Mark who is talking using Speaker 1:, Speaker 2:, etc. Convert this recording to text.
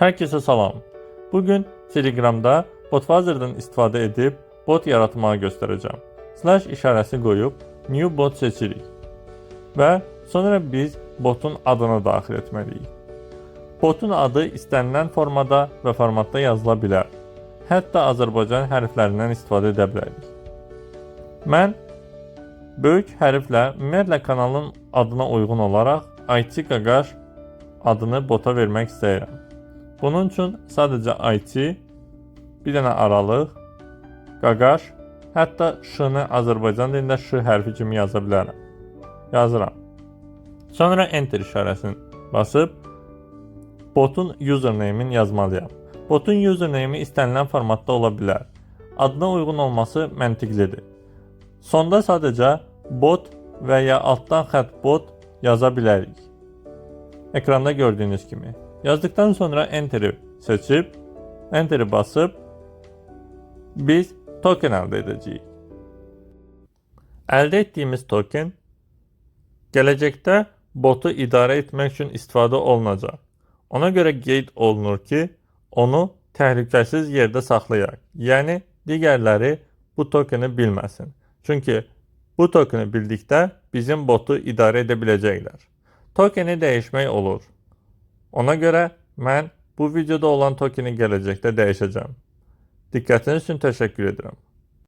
Speaker 1: Herkese salam. Bugün Telegramda Botwazer'dan istifadə edib bot yaratmağı göstərəcəm. Slash işarəsi qoyub new bot seçirik və sonra biz botun adını daxil etməliyik. Botun adı istənilən formada və formatda yazıla bilər. Hətta Azərbaycan hərflərindən istifadə edə bilərik. Mən böyük hərflə ümumiyyətlə kanalın adına uyğun olaraq IT Qaqaş adını bota vermək istəyirəm. Bunun üçün sadəcə IT, bir dənə aralıq, Qaqaş, hətta Ş-nı Azərbaycan dilində Ş hərfi kimi yaza bilərəm. Yazıram. Sonra enter işarəsini basıb botun username-in yazmalıyam. Botun username-i istənilən formatda ola bilər. Adına uyğun olması məntiqlidir. Sonda sadəcə bot və ya altdan xətt bot yaza bilərik. Ekranda gördüyünüz kimi. Yazdıktan sonra Enter'i seçib, Enter'i basıb biz token əldə edəcəyik. Əldə etdiyimiz token gələcəkdə botu idarə etmək üçün istifadə olunacaq. Ona görə qeyd olunur ki, onu təhlükəsiz yerdə saxlayaq. Yəni digərləri bu tokeni bilməsin. Çünki bu tokeni bildikdə bizim botu idarə edə biləcəklər. Tokeni dəyişmək olur. Ona görə mən bu videoda olan tokeni gələcəkdə dəyişəcəm. Diqqətiniz üçün təşəkkür edirəm.